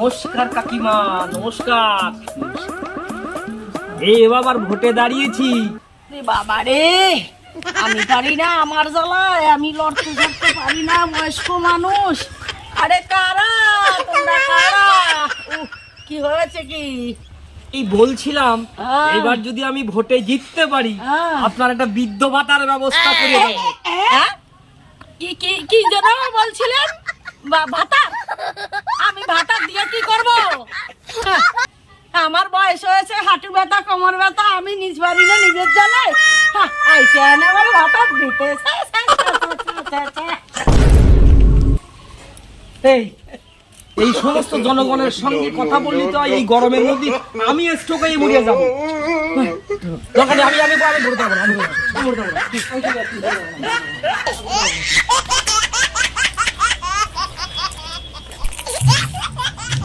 নমস্কার কাকিমা নমস্কার। এই বাবার ভোটে দাঁড়িয়েছি। বাবা রে আমি পারি না আমার জ্বালায় আমি লড়তে ঝড়তে পারি না বয়স্ক মানুষ। আরে কারা? তোমরা কারা? কি হয়েছে কি? এই বলছিলাম হ্যাঁ। এবার যদি আমি ভোটে জিততে পারি হ্যাঁ। আপনার একটা বৃদ্ধ ভাতার ব্যবস্থা করে দেবো। হ্যাঁ? কি কি কি যেন বলছিলেন? বা- ভাতা? আমার বয়স হয়েছে, হাঁটু ব্যথা, কোমর ব্যথা, আমি নিজ পারি না, নিজের দিতে এই সমস্ত জনগণের সঙ্গে কথা বললি তো, এই গরমের মধ্যে আমি স্ট্রোক হয়ে মরিয়া যাব। আমি আমি আমি ভোট দেবো আমি দেবো না।